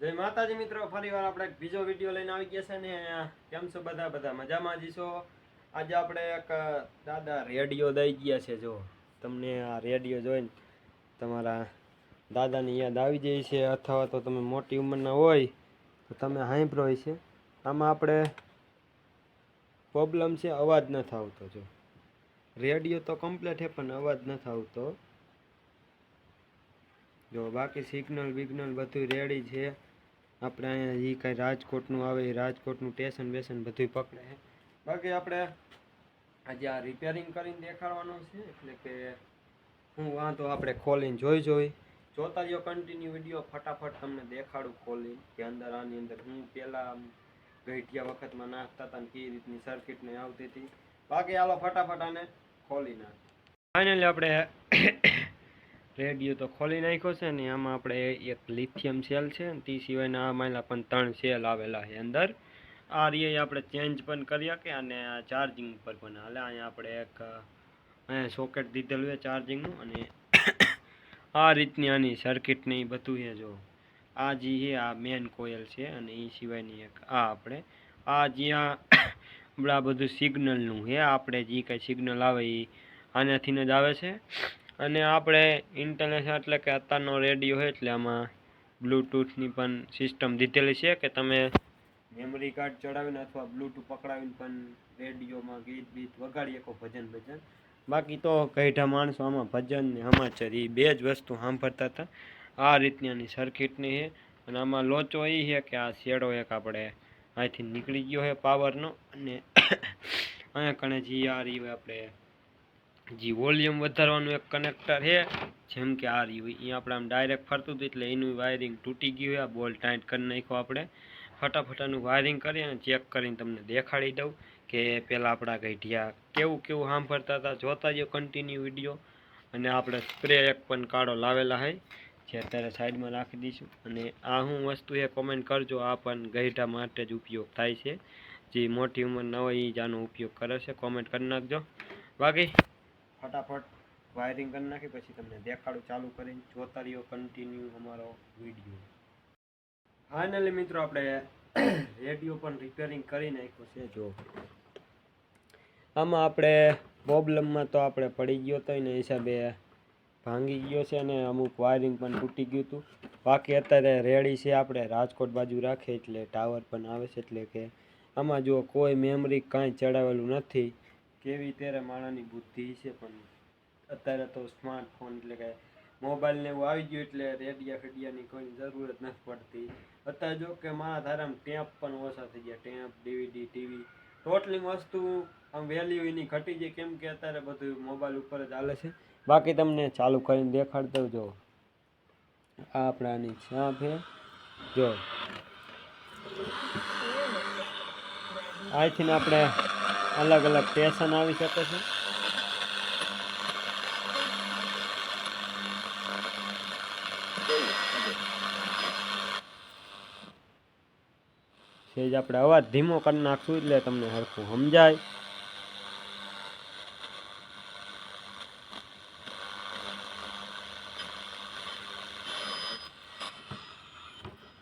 જય માતાજી મિત્રો, ફરીવાર આપણે બીજો વીડિયો લઈને આવી ગયા છે ને કેમ છો બધા? બધા મજામાં જીશો આજે આપણે એક દાદા રેડિયો દઈ ગયા છે, જો. તમને આ રેડિયો જોઈને તમારા દાદાની યાદ આવી જાય છે, અથવા તો તમે મોટી ઉંમરના હોય, તો તમે સાંભળો છે. આમાં આપણે પ્રોબ્લેમ છે, અવાજ નથી આવતો જો. રેડિયો તો કમ્પ્લીટ છે, પણ અવાજ નથી આવતો જો, બાકી સિગ્નલ બિગ્નલ બધું રેડી છે. આપણે અહીંયા એ કાંઈ રાજકોટનું આવે એ રાજકોટનું ટેશન બેસન બધું પકડે બાકી આપણે આજે આ રિપેરિંગ કરીને દેખાડવાનું છે, એટલે કે હું વાંધો આપણે ખોલીને જોઈ જોઈ. જોતા જો કન્ટિન્યુ વીડિયો ફટાફટ તમને દેખાડું ખોલીને, કે અંદર આની અંદર હું પહેલાં ગઈઠિયા વખતમાં નાખતા હતા ને કઈ રીતની સર્કિટ ને આવતી હતી. બાકી હાલો ફટાફટ આને ખોલી નાખ ફાઇનલી આપણે રેડિયો તો ખોલી નાખ્યો છે ને આમાં આપણે એક લિથિયમ સેલ છે તે સિવાયના આ માયલા પણ ત્રણ સેલ આવેલા છે અંદર. આ રીએ આપણે ચેન્જ પણ કરી શકીએ અને આ ચાર્જિંગ ઉપર પણ. હાલે અહીંયા આપણે એક, અહીંયા સોકેટ દીધેલું છે ચાર્જિંગનું અને આ રીતની આની સર્કિટ ને એ બધું છે જો. આ જે છે, આ મેન કોયલ છે અને એ સિવાયની એક આ આપણે. આ જ્યાં આપણે આ બધું સિગ્નલનું છે આપણે જે કાંઈ સિગ્નલ આવે એ આનાથી જ આવે છે. અને આપણે ઇન્ટરનેશનલ એટલે કે અત્યારનો રેડિયો હોય એટલે આમાં બ્લૂટૂથની પણ સિસ્ટમ દીધેલી છે કે તમે મેમરી કાર્ડ ચડાવીને અથવા બ્લૂટૂથ પકડાવીને પણ રેડિયોમાં ગીત બીત વગાડી શકો ભજન ભજન બાકી તો કઈઢા માણસો આમાં ભજન ને સમાચાર એ બે જ વસ્તુ સાંભળતા હતા. આ રીતની આની સર્કિટની છે અને આમાં લોચો એ છે કે આ શેડો એક આપણે અહીંથી નીકળી ગયો છે પાવરનો અને અહીંયા કણે જીઆર એ આપણે જી વોલ્યુમ વધારવાનું એક કનેક્ટર છે. જેમ કે આ રહ્યું. એ આપણે આમ ડાયરેક્ટ ફરતું હતું એટલે એનું વાયરિંગ તૂટી ગયું આ બોલ ટાઈટ કરી નાખ્યો આપણે. ફટાફટ આનું વાયરિંગ કરી અને ચેક કરીને તમને દેખાડી દઉં કે પહેલાં આપણા ગઈઢિયા કેવું કેવું સાંભળતા હતા, જોતા જ કન્ટિન્યુ વીડિયો અને આપણે સ્પ્રે એક પણ કાળો લાવેલા હોય જે અત્યારે સાઈડમાં રાખી દઈશું. અને આ શું વસ્તુ એ કોમેન્ટ કરજો, આ પણ ગઈઢા માટે જ ઉપયોગ થાય છે. જે મોટી ઉંમરના હોય એ જ આનો ઉપયોગ કરે છે. કોમેન્ટ કરી નાખજો. બાકી ફટાફટ વાયરિંગ કરી નાખી, પછી તમને દેખાડું ચાલુ કરીને જોતા રહ્યો કન્ટિન્યુ અમારો વીડિયો ફાઇનલી મિત્રો, આપણે રેડિયો પણ રિપેરિંગ કરી નાખ્યો છે, જો. આમાં આપણે પ્રોબ્લેમમાં તો આપણે પડી ગયો તો એના હિસાબે ભાંગી ગયો છે અને અમુક વાયરિંગ પણ તૂટી ગયું હતું. બાકી અત્યારે રેડી છે આપણે રાજકોટ બાજુ રાખે, એટલે ટાવર પણ આવે છે, એટલે કે આમાં જો કોઈ મેમરી કાંઈ ચડાવેલું નથી કેવી ત્યારે માણસની બુદ્ધિ છે પણ અત્યારે તો સ્માર્ટફોન એટલે કે મોબાઈલ ને એવું આવી ગયું એટલે રેડિયા ફેડિયાની કોઈ જરૂર જ નથી પડતી. અત્યારે જો કે મારા ધારામાં ટેપ પણ ઓછા થઈ ગયા. ટેપ, ડીવીડી, ટીવી, ટોટલી વસ્તુ આમ વેલ્યુ એની ઘટી જાય કેમ કે અત્યારે બધું મોબાઈલ ઉપર જ હાલે છે. બાકી તમને ચાલુ કરીને દેખાડતો જો આ આપણે આની છાપ છે. જો. અહીંથી આપણે અલગ અલગ ફેશન આવી શકે છે. સેજ આપણે અવાજ ધીમો કરી નાખશું એટલે તમને હરખું સમજાય.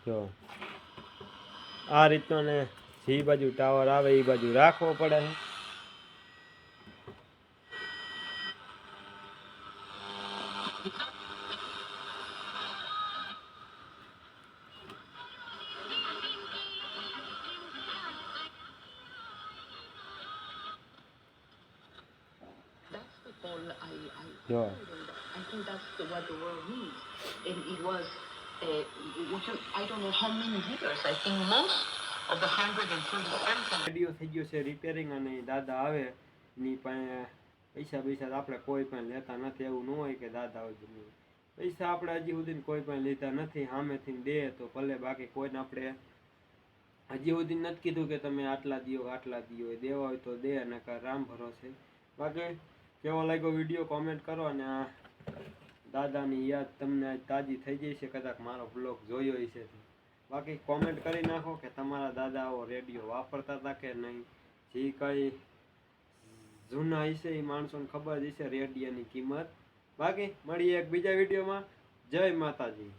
જો. આ રીતનો ને જે બાજુ ટાવર આવે એ બાજુ રાખવો પડે. છે I, I, જો I think that's the, what the word means. And it was, uh, which is- I don't know how many years. I think most of the 127 radio થઈ ગયો છે રિપેરિંગ અને દાદા આવે ની પાસે પૈસા પૈસા આપણે કોઈ પણ લેતા નથી, એવું ન હોય કે દાદા હોય જમીન પૈસા આપણે હજી સુધી કોઈ પણ લીધા નથી સામેથી દે તો ભલે, બાકી કોઈને આપણે હજી સુધી નથી કીધું કે તમે આટલા દિયો આટલા દિયો દેવા હોય તો દે અને રામ ભરોસે. બાકી કેવો લાગ્યો વીડિયો કોમેન્ટ કરો અને આ દાદાની યાદ તમને આજ તાજી થઈ જઈ છે, કદાચ મારો બ્લોગ જોયો હશે બાકી કોમેન્ટ કરી નાખો કે તમારા દાદાઓ રેડિયો વાપરતા હતા કે નહીં, જે કંઈ જૂના હશે એ માણસોને ખબર જ હશે રેડિયાની કિંમત. બાકી, મળીએ એક બીજા વિડીયોમાં. જય માતાજી.